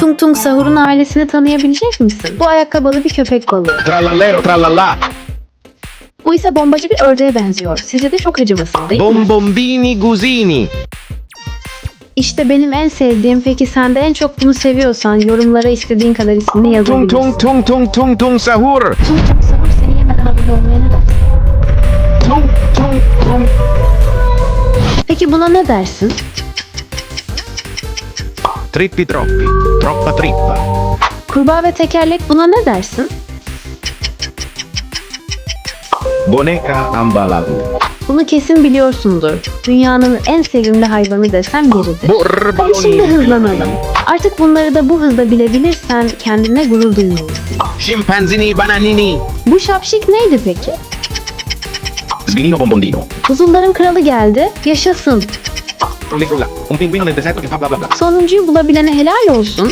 Tung Tung Sahur'un ailesini tanıyabilecek misin? Bu ayakkabılı bir köpek balığı. Trallallero trallallà. Bu ise bombacı bir ördeğe benziyor. Sizce de çok acımasız değil mi? Bombombini gusini. İşte benim en sevdiğim. Peki sen de en çok bunu seviyorsan yorumlara istediğin kadar ismini Tung yazabilirsin. tung tung tung tung tung sahur. Tung Tung Sahur seni yemeden abone olmaya ne dersin? Tung tung tung. Peki buna ne dersin? Trippi troppi. Troppa trippa. Kurbağa ve tekerlek buna ne dersin? Boneca ambaladu. Bunu kesin biliyorsundur. Dünyanın en sevimli hayvanı desem yeridir. Hadi şimdi hızlanalım. Artık bunları da bu hızda bilebilirsen kendine gurur duymalısın. Scimpanzini bananini. Bu şapşik neydi peki? Svinino bombondino. Buzulların kralı geldi. Yaşasın. Sonuncuyu bulabilene helal olsun.